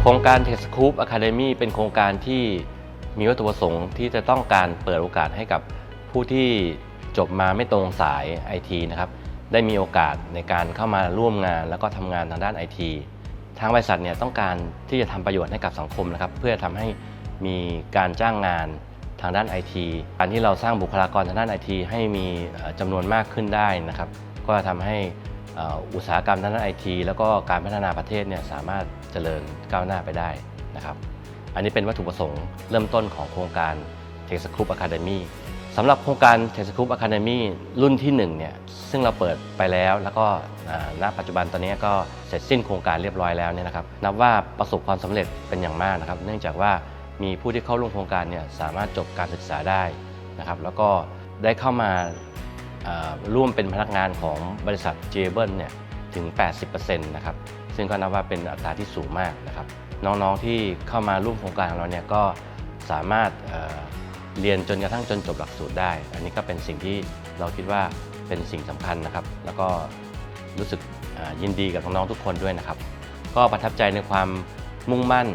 โครงการ Tech Scoop Academy เป็นโครงการที่มีวัตถุประสงค์ที่จะต้องการเปิดโอกาสให้กับผู้ที่จบมาไม่ตรงสาย IT นะครับได้มีโอกาสในการเข้ามาร่วมงาน แล้วก็ทำงานทางด้าน IT ทางบริษัทเนี่ยต้องการที่จะทำประโยชน์ให้กับสังคมนะครับเพื่อทำให้มีการจ้างงานทางด้าน IT การที่เราสร้างบุคลากรทางด้าน IT ให้มีจำนวนมากขึ้นได้นะครับก็จะทำให้ อุตสาหกรรมด้านไอทีแล้วก็การพัฒนาประเทศเนี่ยสามารถเจริญก้าวหน้าไปได้นะครับ อันนี้เป็นวัตถุประสงค์เริ่มต้นของโครงการ t e c h s c o o p Academy สำหรับโครงการ t e c h s c o o p Academy รุ่นที่1เนี่ยซึ่งเราเปิดไปแล้วแล้วก็ณปัจจุบันตอนนี้ก็เสร็จสิ้นโครงการเรียบร้อยแล้วเนี่ยนะครับนับว่าประสบความสำเร็จเป็นอย่างมากนะครับ เนื่องจากว่ามีผู้ที่เข้าร่วมโครงการเนี่ยสามารถจบการศึกษาได้นะครับ แล้วก็ได้เข้ามา ร่วมเป็นพนักงานของบริษัท j b l e เนี่ยถึง 80%นะครับ ซึ่งก็นับว่าเป็นอัตราที่สูงมากนะครับ น้องๆที่เข้ามาร่วมโครงการของเราเนี่ยก็สามารถเเรียนจนกระทั่งจนจบหลักสูตรได้ อันนี้ก็เป็นสิ่งที่เราคิดว่าเป็นสิ่งสำคัญนะครับ แล้วก็รู้สึกยินดีกับน้องๆทุกคนด้วยนะครับ ก็ประทับใจในความมุ่งมั่น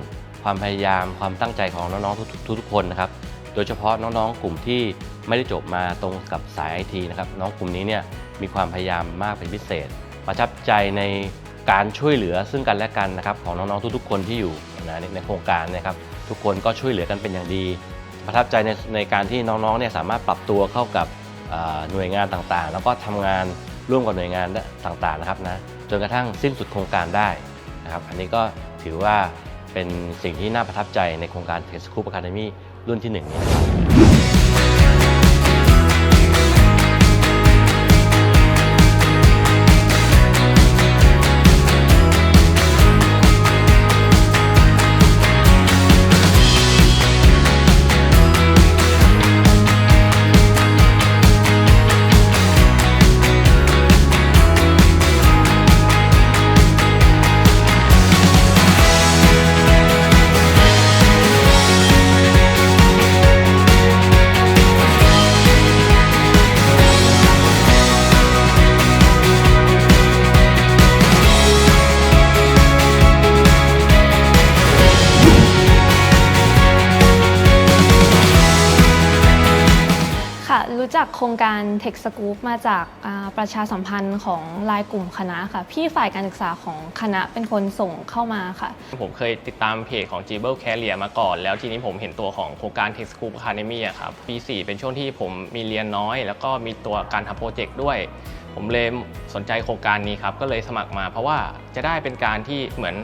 ความพยายาม ความตั้งใจของน้องๆทุกๆคนนะครับ โดยเฉพาะน้องๆ กลุ่มที่ไม่ได้จบมาตรงกับสายไอทีนะครับน้องกลุ่มนี้เนี่ยมีความพยายามมากเป็นพิเศษ ประทับใจในการช่วยเหลือซึ่งกันและกันนะครับของน้องๆทุกๆ คนที่อยู่นะในโครงการนะครับทุกคนก็ช่วยเหลือกันเป็นอย่างดี ประทับใจในในการที่น้องๆเนี่ยสามารถปรับตัวเข้ากับหน่วยงานต่างๆ แล้วก็ทำงานร่วมกับหน่วยงานต่างๆนะครับนะจนกระทั่งสิ้นสุดโครงการได้นะครับอันนี้ก็ถือว่า เป็นสิ่งที่น่าประทับใจในโครงการเทสคูปอะคาเดมี่รุ่นที่หนึ่งนี้นะครับ รู้จักโครงการ Tech Scoop มาจากประชาสัมพันธ์ของรายกลุ่มคณะค่ะ พี่ฝ่ายการศึกษาของคณะเป็นคนส่งเข้ามาค่ะ ผมเคยติดตามเพจของ g b l e Career มาก่อน แล้วทีนี้ผมเห็นตัวของโครงการ Tech School Academy ครับ ปี 4 เป็นช่วงที่ผมมีเรียนน้อย แล้วก็มีตัวการทำโปรเจกต์ด้วย ผมเลยสนใจโครงการนี้ครับ ก็เลยสมัครมาเพราะว่าจะได้เป็นการที่เหมือน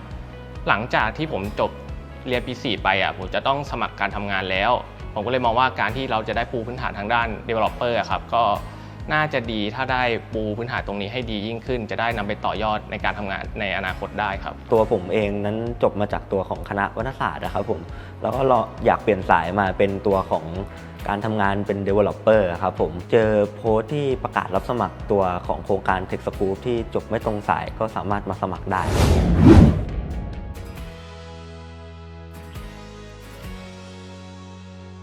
หลังจากที่ผมจบเรียนปี 4 ไปอะผมจะต้องสมัครการทำงานแล้ว ผมก็เลยมองว่าการที่เราจะได้ปูพื้นฐานทางด้าน Developer อะครับก็น่าจะดีถ้าได้ปูพื้นฐานตรงนี้ให้ดียิ่งขึ้น จะได้นำไปต่อยอดในการทำงานในอนาคตได้ครับ ตัวผมเองนั้นจบมาจากตัวของคณะวัฒนศาสตร์นะครับผม แล้วก็เราอยากเปลี่ยนสายมาเป็นตัวของการทำงานเป็น Developer ครับผม เจอโพสต์ที่ประกาศรับสมัครตัวของโครงการ Tech School ที่จบไม่ตรงสายก็สามารถมาสมัครได้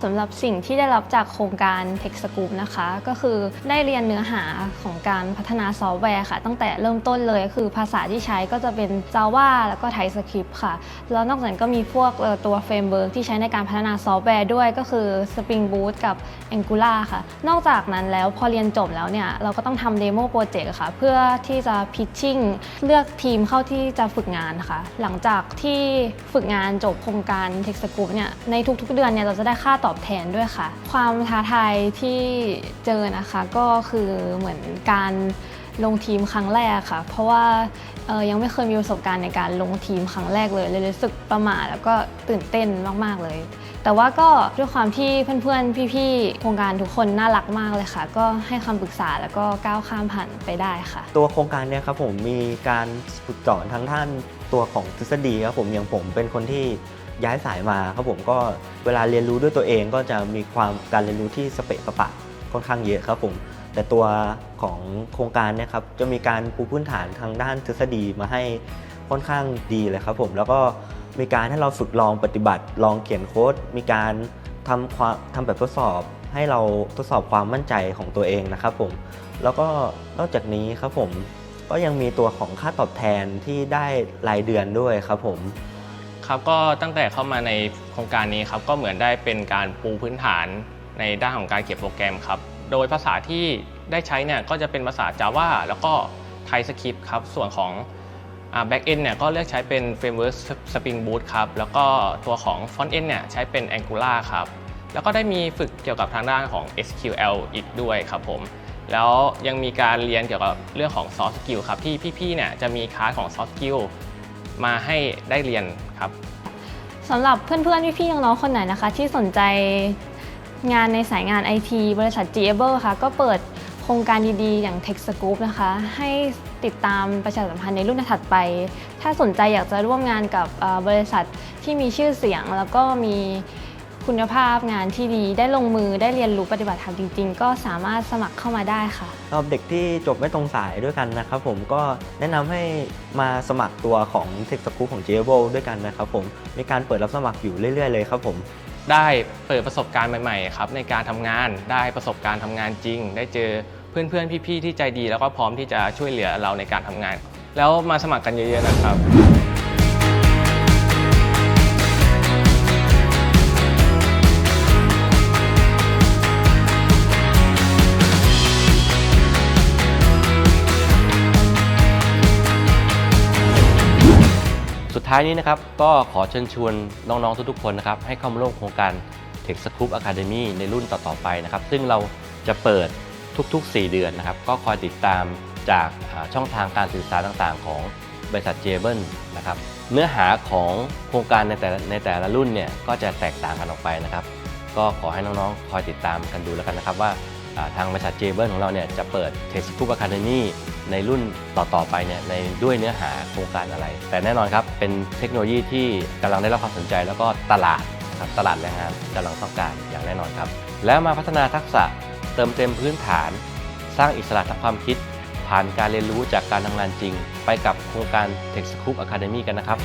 สำหรับสิ่งที่ได้รับจากโครงการ Tech Scoop นะคะ ก็คือได้เรียนเนื้อหาของการพัฒนาซอฟต์แวร์ค่ะ ตั้งแต่เริ่มต้นเลยคือภาษาที่ใช้ก็จะเป็น Java แล้วก็ TypeScript ค่ะ แล้วนอกจากนั้นก็มีพวกตัวเฟรมเวิร์กที่ใช้ในการพัฒนาซอฟต์แวร์ด้วยก็คือ Spring Boot กับ Angular ค่ะ นอกจากนั้นแล้วพอเรียนจบแล้วเนี่ย เราก็ต้องทำเดโมโปรเจกต์ค่ะ เพื่อที่จะพิชชิ่งเลือกทีมเข้าที่จะฝึกงานค่ะ หลังจากที่ฝึกงานจบโครงการ Tech Scoop เนี่ยในทุกๆ เดือนเนี่ยเราจะได้ค่าตอบแทนด้วยค่ะ ความท้าทายที่เจอนะคะก็คือเหมือนการลงทีมครั้งแรกค่ะ เพราะว่ายังไม่เคยมีประสบการณ์ในการลงทีมครั้งแรกเลยเลยรู้สึกประหม่าแล้วก็ตื่นเต้นมาก ๆ เลย แต่ว่าก็ด้วยความที่เพื่อนๆ พี่ๆ โครงการทุกคนน่ารักมากเลยค่ะ ก็ให้คำปรึกษาแล้วก็ก้าวข้ามผ่านไปได้ค่ะ ตัวโครงการเนี้ยครับผมมีการฝึกสอนทั้งท่านตัวของทฤษฎีครับผมอย่างผมเป็นคนที่ ย้ายสายมาครับผมก็เวลาเรียนรู้ด้วยตัวเองก็จะมีความการเรียนรู้ที่สเปะสปะค่อนข้างเยอะครับผม แต่ตัวของโครงการเนี่ยครับจะมีการปูพื้นฐานทางด้านทฤษฎีมาให้ค่อนข้างดีเลยครับผมแล้วก็มีการให้เราฝึกลองปฏิบัติ ลองเขียนโค้ด มีการทำความทำแบบทดสอบให้เราทดสอบความมั่นใจของตัวเองนะครับผม แล้วก็นอกจากนี้ครับผมก็ยังมีตัวของค่าตอบแทนที่ได้รายเดือนด้วยครับผม ครับก็ตั้งแต่เข้ามาในโครงการนี้ครับก็เหมือนได้เป็นการปูพื้นฐานในด้านของการเขียนโปรแกรมครับ โดยภาษาที่ได้ใช้เนี่ยก็จะเป็นภาษา Java แล้วก็ไทสคริปต์ครับ ส่วนของแบ็กเอนเนี่ยก็เลือกใช้เป็น Framework Spring Boot ครับ แล้วก็ตัวของ Front End เนี่ยใช้เป็น Angular ครับ แล้วก็ได้มีฝึกเกี่ยวกับทางด้านของ SQL อีกด้วยครับผม แล้วยังมีการเรียนเกี่ยวกับเรื่องของ Soft Skill ครับ ที่พี่ๆเนี่ยจะมีคลาสของ Soft Skill มาให้ได้เรียนครับสำหรับเพื่อนๆ พี่ๆ น้องๆ คนไหนนะคะ ที่สนใจงานในสายงาน IT บริษัท g a b l e ค่ะ ก็เปิดโครงการดีๆ อย่าง Tech Scoop นะคะ ให้ติดตามประชาสัมพันธ์ในรุ่นถัดไป ถ้าสนใจอยากจะร่วมงานกับบริษัทที่มีชื่อเสียงแล้วก็มี คุณภาพงานที่ดีได้ลงมือได้เรียนรู้ปฏิบัติธรรมจริง ๆ ก็สามารถสมัครเข้ามาได้ค่ะสำหรับเด็กที่จบไม่ตรงสายด้วยกันนะครับผมก็แนะนำให้มาสมัครตัวของ Tech School ของ j a b l e ด้วยกันนะครับผมมีการเปิดรับสมัครอยู่เรื่อยๆเลยครับผม ได้เปิดประสบการณ์ใหม่ๆครับในการทำงานได้ประสบการณ์ทำงานจริง ได้เจอเพื่อนๆ พี่ๆ ที่ใจดี แล้วก็พร้อมที่จะช่วยเหลือเราในการทำงาน แล้วมาสมัครกันเยอะๆนะครับ ท้ายนี้นะครับก็ขอเชิญชวนน้องๆทุกๆคนนะครับให้เข้ามาร่วมโครงการ Tech Scoop Academy ในรุ่นต่อๆไปนะครับ ซึ่งเราจะเปิดทุกๆ 4 เดือนนะครับ ก็คอยติดตามจากช่องทางการสื่อสารต่างๆ ของบริษัทเจเบิลนะครับเนื้อหาของโครงการในแต่ในแต่ละรุ่นเนี่ยก็จะแตกต่างกันออกไปนะครับ ก็ขอให้น้องๆ คอยติดตามกันดูแล้วกันนะครับว่า ทางบริษัทเจเบิลของเราเนี่ยจะเปิด Tech Scoop Academy ในรุ่นต่อๆไปเนี่ยในด้วยเนื้อหาโครงการอะไร แต่แน่นอนครับเป็นเทคโนโลยีที่กำลังได้รับความสนใจ แล้วก็ตลาดครับตลาดแรงงานกำลังต้องการอย่างแน่นอนครับ แล้วมาพัฒนาทักษะเติมเต็มพื้นฐาน สร้างอิสระทางความคิด ผ่านการเรียนรู้จากการทำงานจริง ไปกับโครงการ Tech Scoop Academy กันนะครับ